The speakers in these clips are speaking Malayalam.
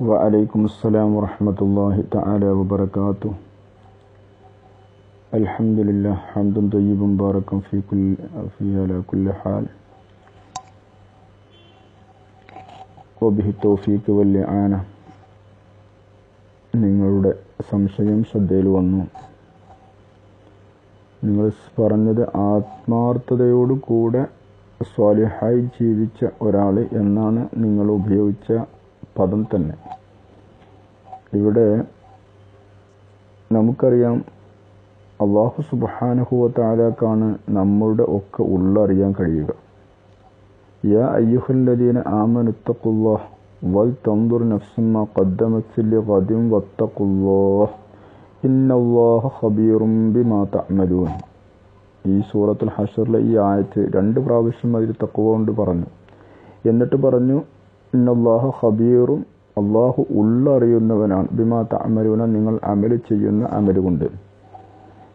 وعليكم السلام ورحمة الله تعالى وبركاته الحمد لله حمد طيب مبارك في كل في على كل حال وبه التوفيق والإعانة നിങ്ങളുടെ സംശയം ശ്രദ്ധയിൽ വന്നു നിങ്ങൾ പറഞ്ഞത് ആത്മാർത്ഥതയോടു കൂടെ സ്വാലിഹായി ജീവിച്ച ഒരാൾ എന്നാണ് നിങ്ങൾ ഉപയോഗിച്ച പദം തന്നെ. ഇവിടെ നമുക്കറിയാം അള്ളാഹു സുബാനുഹുവത്താലാക്കാണ് നമ്മളുടെ ഒക്കെ ഉള്ളറിയാൻ കഴിയുക. യാ അയ്യുഹല്ലദീന ആമനുത്തക്കുള്ള വൽ തന്തുർ നഫ്സുമ്മ ഖദ്ദമത് ലിഗദിൻ വത്തഖുല്ലാഹ് ഇന്നല്ലാഹ ഖബീറും ബിമാ തഅമലൂൻ. ഈ സൂറത്തുൽ ഹഷറിലെ ഈ ആയത്ത് രണ്ട് പ്രാവശ്യം അതിൽ തക്കുവ കൊണ്ട് പറഞ്ഞു. എന്നിട്ട് പറഞ്ഞു ഇന്നല്ലാഹ ഖബീറും അള്ളാഹു ഉള്ളറിയുന്നവനാണ്. ബിമാ താമരൂന നിങ്ങൾ അമൽ ചെയ്യുന്ന അമലുകൊണ്ട്.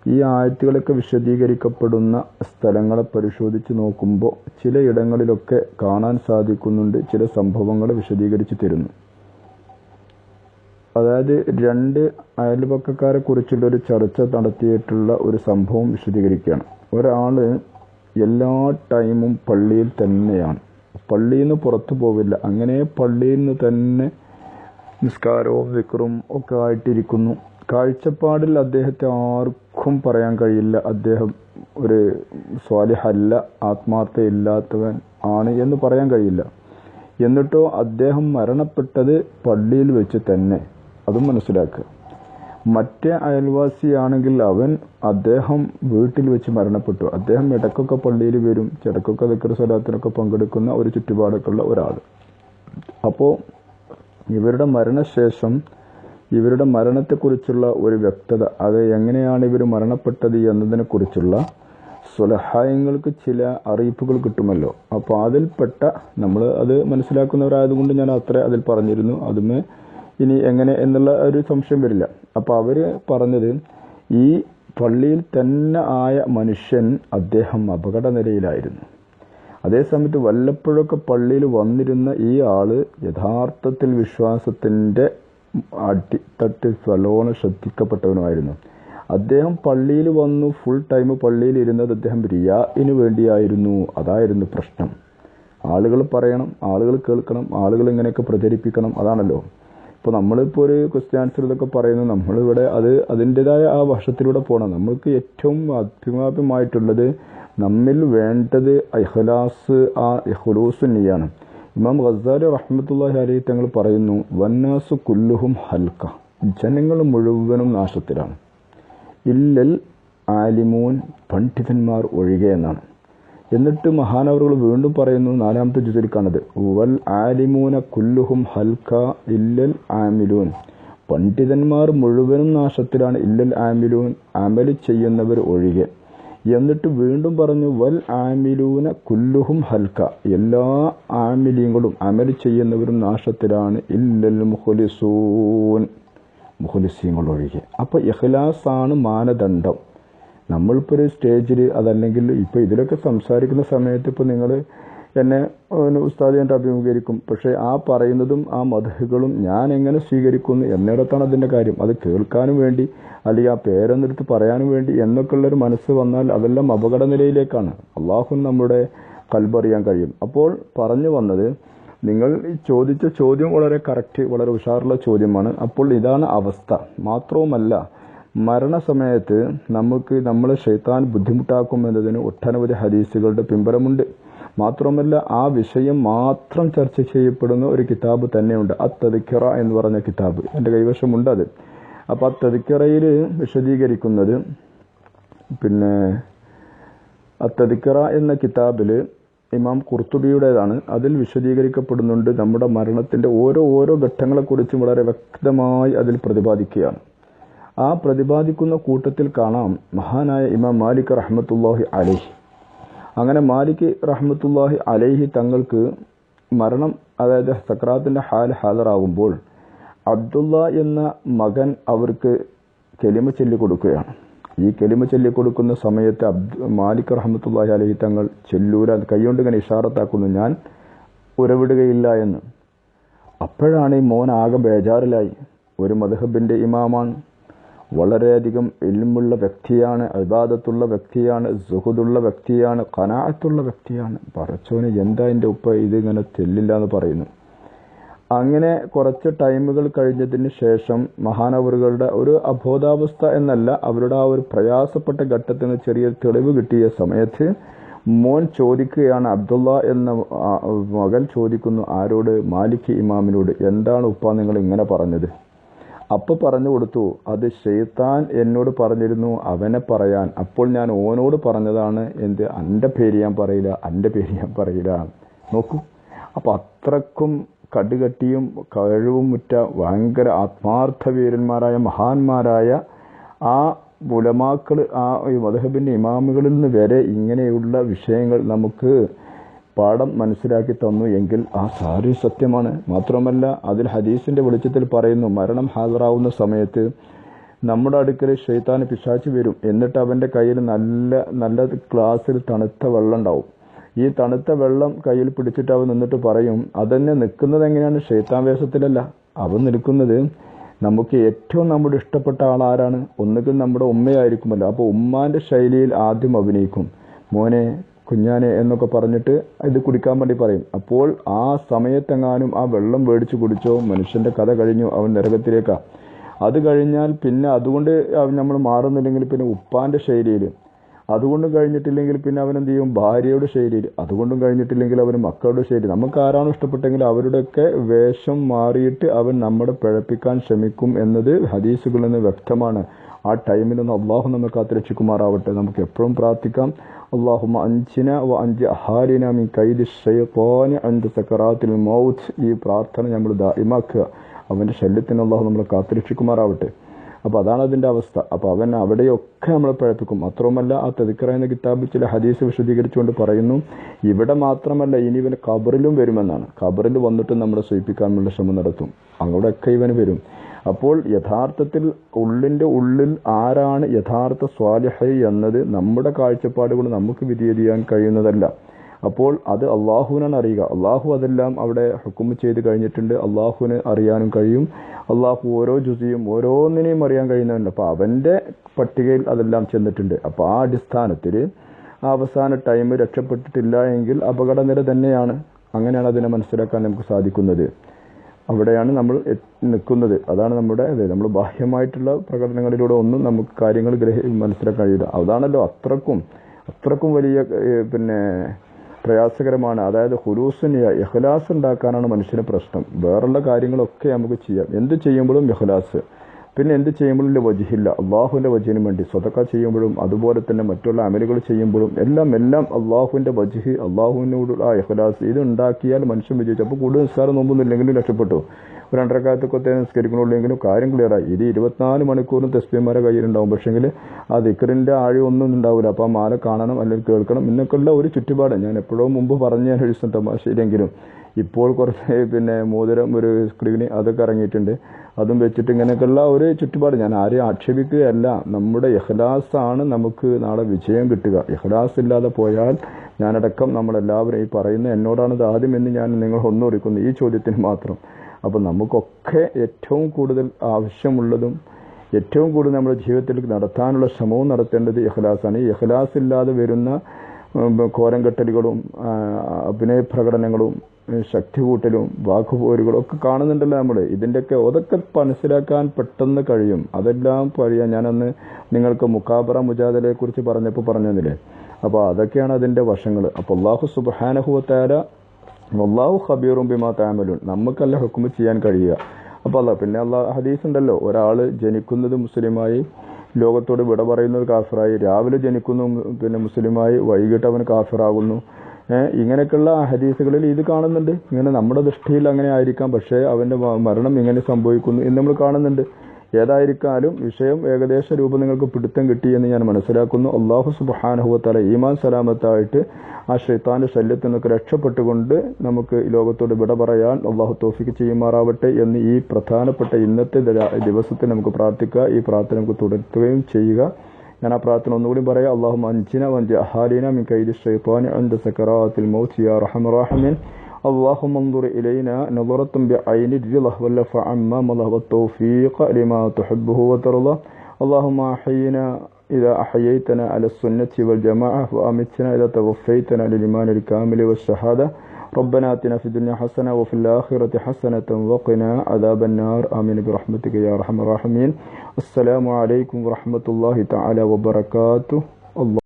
ഈ ആയത്തുകളൊക്കെ വിശദീകരിക്കപ്പെടുന്ന സ്ഥലങ്ങളെ പരിശോധിച്ച് നോക്കുമ്പോൾ ചിലയിടങ്ങളിലൊക്കെ കാണാൻ സാധിക്കുന്നുണ്ട് ചില സംഭവങ്ങൾ വിശദീകരിച്ച് തരുന്നു. അതായത് രണ്ട് അയൽപക്കക്കാരെ കുറിച്ചുള്ള ഒരു ചർച്ച നടത്തിയിട്ടുള്ള ഒരു സംഭവം വിശദീകരിക്കുകയാണ്. ഒരാൾ എല്ലാ ടൈമും പള്ളിയിൽ തന്നെയാണ്. പള്ളിയിൽ നിന്ന് പുറത്തു പോവില്ല. അങ്ങനെ പള്ളിയിൽ നിന്ന് തന്നെ നിസ്കാരവും വിക്രും ഒക്കെ ആയിട്ടിരിക്കുന്നു. കാഴ്ചപ്പാടിൽ അദ്ദേഹത്തെ ആർക്കും പറയാൻ കഴിയില്ല. അദ്ദേഹം ഒരു സ്വാലിഹല്ല ആത്മാർത്ഥ ഇല്ലാത്തവൻ ആണ് എന്ന് പറയാൻ കഴിയില്ല. എന്നിട്ടോ അദ്ദേഹം മരണപ്പെട്ടത് പള്ളിയിൽ വെച്ച് തന്നെ. അതും മനസ്സിലാക്കുക. മറ്റേ അയൽവാസിയാണെങ്കിൽ അവൻ അദ്ദേഹം വീട്ടിൽ വെച്ച് മരണപ്പെട്ടു. അദ്ദേഹം ഇടക്കൊക്കെ പള്ളിയിൽ വരും. ചിടക്കൊക്കെ ദിക്കർ സ്വലാത്തിനൊക്കെ പങ്കെടുക്കുന്ന ഒരു ചുറ്റുപാടൊക്കെ ഉള്ള ഒരാൾ. അപ്പോൾ ഇവരുടെ മരണശേഷം ഇവരുടെ മരണത്തെക്കുറിച്ചുള്ള ഒരു വ്യക്തത അത് എങ്ങനെയാണ് ഇവർ മരണപ്പെട്ടത് എന്നതിനെക്കുറിച്ചുള്ള സ്വലഹായങ്ങൾക്ക് ചില അറിയിപ്പുകൾ കിട്ടുമല്ലോ. അപ്പോൾ അതിൽപ്പെട്ട നമ്മൾ അത് മനസ്സിലാക്കുന്നവരായതുകൊണ്ട് ഞാൻ അത്ര അതിൽ പറഞ്ഞിരുന്നു. അതുമേ ഇനി എങ്ങനെ എന്നുള്ള ഒരു സംശയം വരില്ല. അപ്പോൾ അവർ പറഞ്ഞത് ഈ പള്ളിയിൽ തന്നെ ആയ മനുഷ്യൻ അദ്ദേഹം അപകട നിലയിലായിരുന്നു അതേസമയത്ത് വല്ലപ്പോഴൊക്കെ പള്ളിയിൽ വന്നിരുന്ന ഈ ആൾ യഥാർത്ഥത്തിൽ വിശ്വാസത്തിന്റെ അടിത്തട്ട് സ്വലോണ ശ്രദ്ധിക്കപ്പെട്ടവനുമായിരുന്നു. അദ്ദേഹം പള്ളിയിൽ വന്നു ഫുൾ ടൈം പള്ളിയിൽ ഇരുന്നത് അദ്ദേഹം റിയാഇന് വേണ്ടിയായിരുന്നു. അതായിരുന്നു പ്രശ്നം. ആളുകൾ പറയണം ആളുകൾ കേൾക്കണം ആളുകൾ ഇങ്ങനെയൊക്കെ പ്രചരിപ്പിക്കണം അതാണല്ലോ. ഇപ്പോൾ നമ്മളിപ്പോൾ ഒരു ക്രിസ്ത്യാനിസിൽ ഇതൊക്കെ പറയുന്നത് നമ്മളിവിടെ അത് അതിന്റെതായ ആ വശത്തിലൂടെ പോകണം നമ്മൾക്ക് ഏറ്റവും അത്യുമാപ്യമായിട്ടുള്ളത് നമ്മിൽ വേണ്ടത് ഇഖ്ലാസ് ആ ഇഖ്ലൂസ് തന്നെയാണ് ഇമാം ഗസാലി റഹ്മത്തുള്ളാഹി അലൈഹി തങ്ങൾ പറയുന്നു വന്നാസു കുല്ലുഹും ഹൽക്ക. ജനങ്ങൾ മുഴുവനും നാശത്തിലാണ്. ഇല്ലൽ ആലിമൂൻ പണ്ഡിതന്മാർ ഒഴികെ എന്നാണ്. എന്നിട്ട് മഹാനവറുകൾ വീണ്ടും പറയുന്നു നാലാമത്തെ ജുതിൽ കാണത് വൽ ആലിമൂന കുല്ലുഹും ഹൽക്ക ഇല്ലൽ ആമിലൂൻ. പണ്ഡിതന്മാർ മുഴുവനും നാശത്തിലാണ് ഇല്ലൽ ആമിലൂൻ. അമൽ ചെയ്യുന്നവർ ഒഴികെ. എന്നിട്ട് വീണ്ടും പറഞ്ഞു വൽ ആമിലൂന കുല്ലുഹും ഹൽക്ക. എല്ലാ ആമിലീങ്ങളും അമൽ ചെയ്യുന്നവരും നാശത്തിലാണ് ഇല്ലൽ മുഹുലിസൂൻ മുഖലിസീങ്ങൾ ഒഴികെ. അപ്പോൾ ആണ് മാനദണ്ഡം. നമ്മളിപ്പോൾ ഒരു സ്റ്റേജിൽ അതല്ലെങ്കിൽ ഇപ്പോൾ ഇതിലൊക്കെ സംസാരിക്കുന്ന സമയത്ത് ഇപ്പോൾ നിങ്ങൾ എന്നെ ഉസ്താദ് ഞാൻ അഭിമുഖീകരിക്കും. പക്ഷേ ആ പറയുന്നതും ആ മധുഹകളും ഞാൻ എങ്ങനെ സ്വീകരിക്കുന്നു എന്നിടത്താണ് അതിന്റെ കാര്യം. അത് കേൾക്കാനും വേണ്ടി അല്ലെങ്കിൽ ആ പേരെന്നെടുത്ത് പറയാനും വേണ്ടി എന്നൊക്കെയുള്ളൊരു മനസ്സ് വന്നാൽ അതെല്ലാം അപകട നിലയിലേക്കാണ് അള്ളാഹു നമ്മുടെ കൽബറിയാൻ കഴിയും. അപ്പോൾ പറഞ്ഞു വന്നത് നിങ്ങൾ ചോദിച്ച ചോദ്യം വളരെ കറക്റ്റ് വളരെ ഉഷാറുള്ള ചോദ്യമാണ്. അപ്പോൾ ഇതാണ് അവസ്ഥ. മാത്രവുമല്ല മരണസമയത്ത് നമുക്ക് നമ്മളെ ഷെയ്ത്താൻ ബുദ്ധിമുട്ടാക്കുമെന്നതിന് ഒട്ടനവധി ഹദീസുകളുടെ പിമ്പലമുണ്ട് മാത്രമല്ല ആ വിഷയം മാത്രം ചർച്ച ചെയ്യപ്പെടുന്ന ഒരു കിതാബ് തന്നെയുണ്ട്. അത്തതിക്കറ എന്ന് പറഞ്ഞ കിതാബ്. എന്റെ കൈവശമുണ്ട് അത്. അപ്പോൾ ആ തതിക്കറയിൽ വിശദീകരിക്കുന്നത് പിന്നെ അത്തതിക്കറ എന്ന കിതാബിൽ ഇമാം കുർത്തുബിയുടേതാണ്. അതിൽ വിശദീകരിക്കപ്പെടുന്നുണ്ട് നമ്മുടെ മരണത്തിന്റെ ഓരോ ഓരോ ഘട്ടങ്ങളെക്കുറിച്ചും വളരെ വ്യക്തമായി അതിൽ പ്രതിപാദിക്കുകയാണ്. ആ പ്രതിപാദിക്കുന്ന കൂട്ടത്തിൽ കാണാം മഹാനായ ഇമാം മാലിക് റഹ്മത്തുല്ലാഹി അലൈഹി. അങ്ങനെ മാലിക് റഹ്മത്തുല്ലാഹി അലൈഹി തങ്ങൾക്ക് മരണം അതായത് സക്രാത്തിന്റെ ഹാൽ ഹാജറാകുമ്പോൾ അബ്ദുള്ള എന്ന മകൻ അവർക്ക് കെലിമ ചൊല്ലി കൊടുക്കുകയാണ് ഈ കെലിമ ചൊല്ലി കൊടുക്കുന്ന സമയത്ത് അബ്ദു മാലിക് റഹ്മത്തുള്ളാഹി അലഹി തങ്ങൾ ചെല്ലൂര കൈകൊണ്ട് ഇങ്ങനെ ഇഷാറത്താക്കുന്നു ഞാൻ ഉരവിടുകയില്ല എന്ന്. അപ്പോഴാണ് ഈ മോൻ ആകെ ബേജാറിലായി. ഒരു മധുഹബിന്റെ ഇമാമാണ്. വളരെയധികം എൽമുള്ള വ്യക്തിയാണ് അബാദത്തുള്ള വ്യക്തിയാണ് സുഹുദുള്ള വ്യക്തിയാണ് കനാഅത്തുള്ള വ്യക്തിയാണ്. പറച്ചോന് എന്താ എന്റെ ഉപ്പ ഇതിങ്ങനെ തെല്ലില്ല എന്ന് പറയുന്നു. അങ്ങനെ കുറച്ച് ടൈമുകൾ കഴിഞ്ഞതിന് ശേഷം മഹാനവറുകളുടെ ഒരു അബോധാവസ്ഥ എന്നല്ല അവരുടെ ആ ഒരു പ്രയാസപ്പെട്ട ഘട്ടത്തിന് ചെറിയ തെളിവ് കിട്ടിയ സമയത്ത് മോൻ ചോദിക്കുകയാണ് അബ്ദുള്ള എന്ന മകൻ ചോദിക്കുന്നു ആരോട്? മാലിക് ഇമാമിനോട്. എന്താണ് ഉപ്പ നിങ്ങൾ ഇങ്ങനെ പറഞ്ഞത്? അപ്പൊ പറഞ്ഞു കൊടുത്തു അത് ഷെയ്ത്താൻ എന്നോട് പറഞ്ഞിരുന്നു അവനെ പറയാൻ. അപ്പോൾ ഞാൻ ഓനോട് പറഞ്ഞതാണ് എന്ത്? എന്റെ പേര് ഞാൻ പറയില്ല എന്റെ പേര് ഞാൻ പറയില്ല. നോക്കൂ അപ്പം അത്രക്കും കടുകട്ടിയും കഴിവും മുറ്റ ഭയങ്കര ആത്മാർത്ഥ വീരന്മാരായ മഹാന്മാരായ ആ ഉലമാക്കൾ ആ മധുഹബിന്റെ ഇമാമുകളിൽ നിന്ന് വരെ ഇങ്ങനെയുള്ള വിഷയങ്ങൾ നമുക്ക് പാഠം മനസ്സിലാക്കി തന്നു എങ്കിൽ ആ സാരി സത്യമാണ്. മാത്രമല്ല അതിൽ ഹദീസിന്റെ വെളിച്ചത്തിൽ പറയുന്നു മരണം ഹാജറാവുന്ന സമയത്ത് നമ്മുടെ അടുക്കൽ ഷെയ്ത്താൻ പിശാച്ച് വരും. എന്നിട്ട് അവന്റെ കയ്യിൽ നല്ല നല്ല ഗ്ലാസ്സിൽ തണുത്ത വെള്ളം ഉണ്ടാവും. ഈ തണുത്ത വെള്ളം കയ്യിൽ പിടിച്ചിട്ട് അവൻ നിന്നിട്ട് പറയും അതന്നെ നിൽക്കുന്നത് എങ്ങനെയാണ്? ഷെയ്ത്താൻ വേഷത്തിലല്ല. അവൻ നിൽക്കുന്നത് നമുക്ക് ഏറ്റവും നമ്മുടെ ഇഷ്ടപ്പെട്ട ആൾ ആരാണ്? ഒന്നുകിൽ നമ്മുടെ ഉമ്മയായിരിക്കുമല്ലോ. അപ്പോൾ ഉമ്മാന്റെ ശൈലിയിൽ ആദ്യം അഭിനയിക്കും. മോനെ കുഞ്ഞാനെ എന്നൊക്കെ പറഞ്ഞിട്ട് ഇത് കുടിക്കാൻ വേണ്ടി പറയും. അപ്പോൾ ആ സമയത്തെങ്ങാനും ആ വെള്ളം മേടിച്ചു കുടിച്ചോ മനുഷ്യന്റെ കഥ കഴിഞ്ഞു അവൻ നരകത്തിലേക്കാ. അത് കഴിഞ്ഞാൽ പിന്നെ അതുകൊണ്ട് നമ്മൾ മാറുന്നില്ലെങ്കിൽ പിന്നെ ഉപ്പാന്റെ ശൈലിയിൽ അതുകൊണ്ടും കഴിഞ്ഞിട്ടില്ലെങ്കിൽ പിന്നെ അവൻ എന്ത് ചെയ്യും? ഭാര്യയുടെ ശൈലി. അതുകൊണ്ടും കഴിഞ്ഞിട്ടില്ലെങ്കിൽ അവന് മക്കളുടെ ശൈലി. നമുക്ക് ആരാണോ ഇഷ്ടപ്പെട്ടെങ്കിൽ അവരുടെയൊക്കെ വേഷം മാറിയിട്ട് അവൻ നമ്മളെ പിഴപ്പിക്കാൻ ശ്രമിക്കും എന്നത് ഹദീസുകളിൽ നിന്ന് വ്യക്തമാണ്. ആ ടൈമിൽ നിന്ന് അള്ളാഹു നമ്മെ കാത്തിരക്ഷിക്കുമാറാവട്ടെ. നമുക്ക് എപ്പോഴും പ്രാർത്ഥിക്കാം. അള്ളാഹുമ അഞ്ചിന വ അഞ്ച് അഹാരിന മീ കൈദി ഷൈത്താനി അഞ്ച് സക്കറാത്തിൽ മൗത്ത്. ഈ പ്രാർത്ഥന നമ്മൾ ദായിമാക്കുക. അവന്റെ ശല്യത്തിന് അള്ളാഹു നമ്മളെ കാത്തുരക്ഷിക്കുമാറാവട്ടെ. അപ്പൊ അതാണ് അതിന്റെ അവസ്ഥ. അപ്പോൾ അവൻ അവിടെയൊക്കെ നമ്മളെ പഴപ്പിക്കും. മാത്രവുമല്ല ആ തെതിക്കറ എന്ന കിതാബിൽ ചില ഹദീസ് വിശദീകരിച്ചുകൊണ്ട് പറയുന്നു ഇവിടെ മാത്രമല്ല ഇനി ഇവന് ഖബറിലും വരുമെന്നാണ്. ഖബറിൽ വന്നിട്ട് നമ്മളെ സൂചിപ്പിക്കാനുള്ള ശ്രമം നടത്തും. അങ്ങോട്ടൊക്കെ ഇവൻ വരും. അപ്പോൾ യഥാർത്ഥത്തിൽ ഉള്ളിന്റെ ഉള്ളിൽ ആരാണ് യഥാർത്ഥ സ്വാലിഹൈ എന്നത് നമ്മുടെ കാഴ്ചപ്പാടുകൾ നമുക്ക് വിധിയെറിയാൻ കഴിയുന്നതല്ല. അപ്പോൾ അത് അള്ളാഹുവിനാണ് അറിയുക. അള്ളാഹു അതെല്ലാം അവിടെ ഹുക്കും ചെയ്ത് കഴിഞ്ഞിട്ടുണ്ട്. അള്ളാഹുവിന് അറിയാനും കഴിയും. അള്ളാഹു ഓരോ ജുസിയും ഓരോന്നിനെയും അറിയാൻ കഴിയുന്നവരുണ്ട് അപ്പോൾ അവന്റെ പട്ടികയിൽ അതെല്ലാം ചെന്നിട്ടുണ്ട്. അപ്പോൾ ആ അടിസ്ഥാനത്തിൽ ആ അവസാന ടൈം രക്ഷപ്പെട്ടിട്ടില്ല എങ്കിൽ അപകടനില തന്നെയാണ്. അങ്ങനെയാണ് അതിനെ മനസ്സിലാക്കാൻ നമുക്ക് സാധിക്കുന്നത്. അവിടെയാണ് നമ്മൾ നിൽക്കുന്നത്. അതാണ് നമ്മുടെ അതെ നമ്മൾ ബാഹ്യമായിട്ടുള്ള പ്രകടനങ്ങളിലൂടെ ഒന്നും നമുക്ക് കാര്യങ്ങൾ ഗ്രഹി മനസ്സിലാക്കാൻ കഴിയില്ല. അതാണല്ലോ അത്രക്കും അത്രക്കും വലിയ പിന്നെ പ്രയാസകരമാണ്. അതായത് ഹുലൂസിന് ഇഖ്ലാസ് ഉണ്ടാക്കാനാണ് മനുഷ്യന് പ്രശ്നം. വേറുള്ള കാര്യങ്ങളൊക്കെ നമുക്ക് ചെയ്യാം. എന്ത് ചെയ്യുമ്പോഴും ഇഖ്ലാസ്. പിന്നെ എന്ത് ചെയ്യുമ്പോഴും വജിഹില്ല. അള്ളാഹുവിന്റെ വജിഹിന് വേണ്ടി സ്വതക്ക ചെയ്യുമ്പോഴും അതുപോലെ തന്നെ മറ്റുള്ള അമലുകൾ ചെയ്യുമ്പോഴും എല്ലാം എല്ലാം അള്ളാഹുവിന്റെ വജിഹ് അള്ളാഹുവിനോടുള്ള ആ ഇഖ്ലാസ്. ഇത് ഉണ്ടാക്കിയാൽ മനുഷ്യൻ വിജയിച്ചു. അപ്പോൾ കൂടുതൽ നിസ്കാരം നോമ്പൊന്നും ഇല്ലെങ്കിലും രക്ഷപ്പെട്ടു. ഒരു രണ്ടരക്കാലത്തൊക്കെ നിസ്കരിക്കണുള്ളെങ്കിലും കാര്യം ക്ലിയറായി ഇത് ഇരുപത്തിനാല് മണിക്കൂറും തസ്ബിമാരെ കയ്യിലുണ്ടാവും. പക്ഷേങ്കിൽ ആ ദിക്കറിന്റെ ആഴി ഒന്നും ഉണ്ടാവില്ല അപ്പോൾ ആ മാല കാണണം അല്ലെങ്കിൽ കേൾക്കണം. എന്നൊക്കെയുള്ള ഒരു ചുറ്റുപാട് ഞാൻ എപ്പോഴും മുമ്പ് പറഞ്ഞ ഞാൻ തമാശയിലെങ്കിലും ഇപ്പോൾ കുറച്ച് പിന്നെ മോതിരം ഒരു സ്ക്രീന് അതൊക്കെ ഇറങ്ങിയിട്ടുണ്ട്. അതും വെച്ചിട്ട് ഇങ്ങനെയൊക്കെയുള്ള ഒരു ചുറ്റുപാട് ഞാൻ ആരെയും ആക്ഷേപിക്കുകയല്ല. നമ്മുടെ ഇഖ്ലാസ് ആണ് നമുക്ക് നാളെ വിജയം കിട്ടുക. ഇഖ്ലാസ് ഇല്ലാതെ പോയാൽ ഞാനടക്കം നമ്മളെല്ലാവരും ഈ പറയുന്ന എന്നോടാണ് ആദ്യം എന്ന് ഞാൻ നിങ്ങൾ ഒന്നോടിക്കുന്നു ഈ ചോദ്യത്തിന് മാത്രം. അപ്പോൾ നമുക്കൊക്കെ ഏറ്റവും കൂടുതൽ ആവശ്യമുള്ളതും ഏറ്റവും കൂടുതൽ നമ്മുടെ ജീവിതത്തിൽ നടത്താനുള്ള ശ്രമവും നടത്തേണ്ടത് ഇഖ്ലാസാണ്. ഈ ഇഖ്ലാസ് ഇല്ലാതെ വരുന്ന കോരം കെട്ടലുകളും അഭിനയ പ്രകടനങ്ങളും ശക്തി കൂട്ടലും വാക്കുപോരുകളും ഒക്കെ കാണുന്നുണ്ടല്ലോ നമ്മൾ ഇതിന്റെയൊക്കെ അതൊക്കെ മനസ്സിലാക്കാൻ പെട്ടെന്ന് കഴിയും. അതെല്ലാം പറയാം ഞാനന്ന് നിങ്ങൾക്ക് മുക്കാബറ മുജാദലയെ കുറിച്ച് പറഞ്ഞപ്പോൾ പറഞ്ഞതില്ലേ? അപ്പോൾ അതൊക്കെയാണ് അതിന്റെ വശങ്ങൾ അപ്പോൾ അള്ളാഹു സുബാനഹുവത്താര അള്ളാഹു ഖബീറും ബിമാ താമലുൻ നമുക്കല്ല ഹുക്കുമ് ചെയ്യാൻ കഴിയുക. അപ്പോൾ അല്ല പിന്നെ അള്ളാഹ് ഹദീസ് ഉണ്ടല്ലോ ഒരാൾ ജനിക്കുന്നത് മുസ്ലിമായി ലോകത്തോട് വിട പറയുന്നത് കാഫിറായി രാവിലെ ജനിക്കുന്നു പിന്നെ മുസ്ലിമായി വൈകിട്ട് അവൻ കാഫിറാകുന്നു. ഇങ്ങനെയൊക്കെയുള്ള ഹദീസുകളിൽ ഇത് കാണുന്നുണ്ട്. ഇങ്ങനെ നമ്മുടെ ദൃഷ്ടിയിൽ അങ്ങനെ ആയിരിക്കാം പക്ഷേ അവന്റെ മരണം ഇങ്ങനെ സംഭവിക്കുന്നു എന്ന് നമ്മൾ കാണുന്നുണ്ട്. ഏതായിരിക്കാലും വിഷയം ഏകദേശ രൂപം നിങ്ങൾക്ക് പിടുത്തം കിട്ടിയെന്ന് ഞാൻ മനസ്സിലാക്കുന്നു. അള്ളാഹു സുബാനഹുവത്തല ഈമാൻ സലാമത്തായിട്ട് ആ ഷെയ്ത്താന്റെ ശല്യത്തിൽ നിന്നൊക്കെ രക്ഷപ്പെട്ടുകൊണ്ട് നമുക്ക് ഈ ലോകത്തോട് വിട പറയാൻ അള്ളാഹു തോഫിക്ക് ചെയ്യുമാറാവട്ടെ എന്ന് ഈ പ്രധാനപ്പെട്ട ഇന്നത്തെ ദിവസത്തിൽ നമുക്ക് പ്രാർത്ഥിക്കുക. ഈ പ്രാർത്ഥന നമുക്ക് തുടരുകയും ചെയ്യുക. ഞാൻ ആ പ്രാർത്ഥന ഒന്നുകൂടി പറയാം. അള്ളാഹു അഞ്ചിന വഞ്ചി അഹാലീന മിൻ കൈദി ഷൈത്താനി അൻദ സക്കറാത്തിൽ മൗത്ത് യാ اللهم انظر إلينا نظرة بعين الرضا واللف عما مضى والتوفيق لما تحبه وترضى. اللهم أحينا إذا أحييتنا على السنة والجماعة وأمتنا إذا توفيتنا للإيمان الكامل والشهادة. ربنا آتنا في الدنيا حسنة وفي الآخرة حسنة وقنا عذاب النار. آمين. برحمتك يا أرحم الراحمين. السلام عليكم ورحمة الله تعالى وبركاته. الله